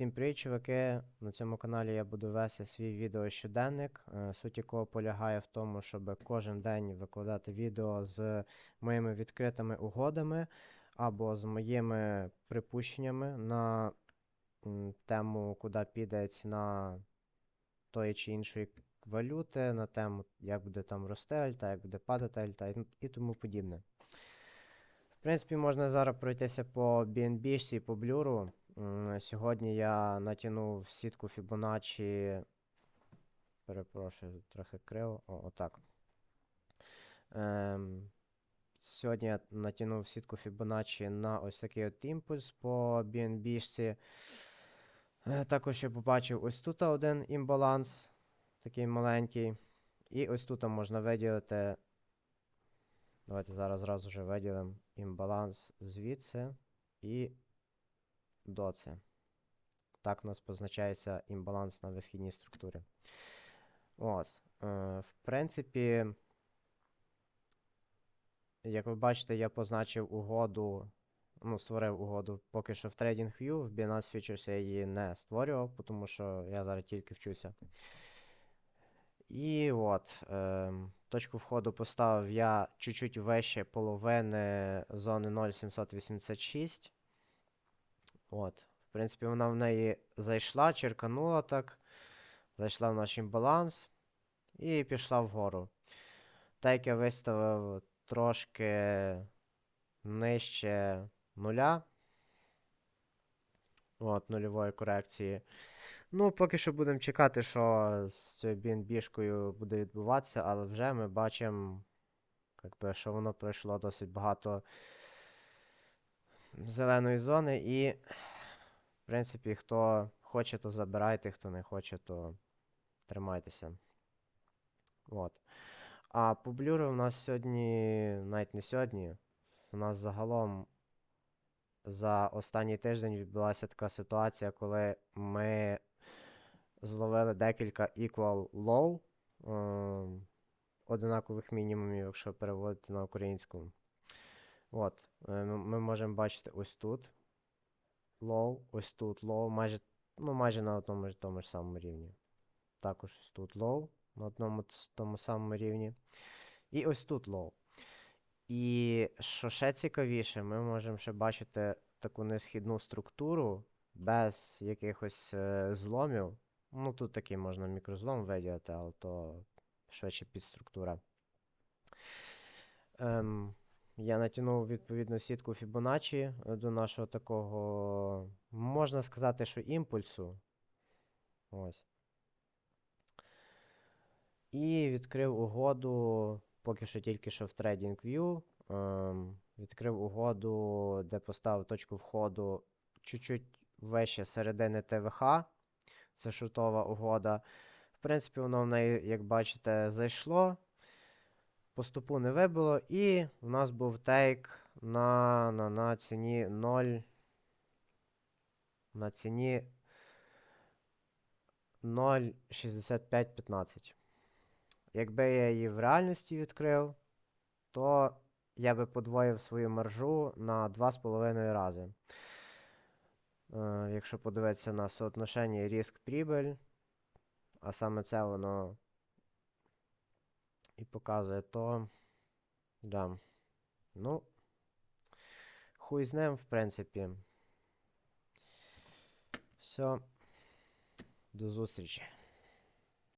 Всім привіт, чуваки! На цьому каналі я буду вести свій відеощоденник, е, суть якого полягає в тому, щоб кожен день викладати відео з моїми відкритими угодами або з моїми припущеннями на тему, куди піде ціна тої чи іншої валюти, на тему, як буде там рости альта, як буде падати альта і тому подібне. В принципі, можна зараз пройтися по BNB і по блюру. Сьогодні я натягнув сітку Fibonacci. Перепрошую, трохи криво. О, отак. Ем, сьогодні я натягнув сітку Fibonacci на ось такий от імпульс по BNB. Е, Також я побачив ось тут один імбаланс, такий маленький. І ось тут можна виділити. Давайте зараз зразу вже виділимо імбаланс звідси і до це. Так у нас позначається імбаланс на висхідній структурі. Ось. Е, в принципі, як ви бачите, я позначив угоду, ну, створив угоду поки що в TradingView, в Binance Futures я її не створював, тому що я зараз тільки вчуся. І от, е, точку входу поставив я чуть-чуть вище половини зони 0,786. От. В принципі, вона в неї зайшла, черканула так. Зайшла в наш імбаланс і пішла вгору. Так я виставив трошки нижче нуля. От, нульової корекції. Ну, поки що будемо чекати, що з цією BNB-шкою буде відбуватися, але вже ми бачимо, якби, що воно пройшло досить багато зеленої зони і. В принципі, хто хоче, то забирайте, хто не хоче, то тримайтеся. От. А по блюру у нас сьогодні, навіть не сьогодні, у нас загалом за останній тиждень відбулася така ситуація, коли ми зловили декілька equal low ем, одинакових мінімумів, якщо переводити на українську. От. е, Ми можемо бачити ось тут low, ось тут low, майже, ну, майже на одному ж тому ж самому рівні. Також ось тут low на одному тому самому рівні. І ось тут low. І що ще цікавіше, ми можемо ще бачити таку несхідну структуру без якихось е, зломів. Ну, тут такий можна мікрозлом виділити, але то швидше підструктура. Ем, я натягнув відповідну сітку Fibonacci е, до нашого такого, можна сказати, що імпульсу. Ось. І відкрив угоду, поки що тільки що в TradingView. Ем, відкрив угоду, де поставив точку входу чуть-чуть вище середини ТВХ. Це шортова угода. В принципі, воно в неї, як бачите, зайшло. Поступу не вибило, і в нас був тейк на, на, на ціні 0. На ціні 0,6515. Якби я її в реальності відкрив, то я би подвоїв свою маржу на 2,5 рази. Е, якщо подивитися на соотношення риск-прибыль, а саме це воно і показує, то. Да. Ну, хуй з ним, в принципі. Все. До зустрічі.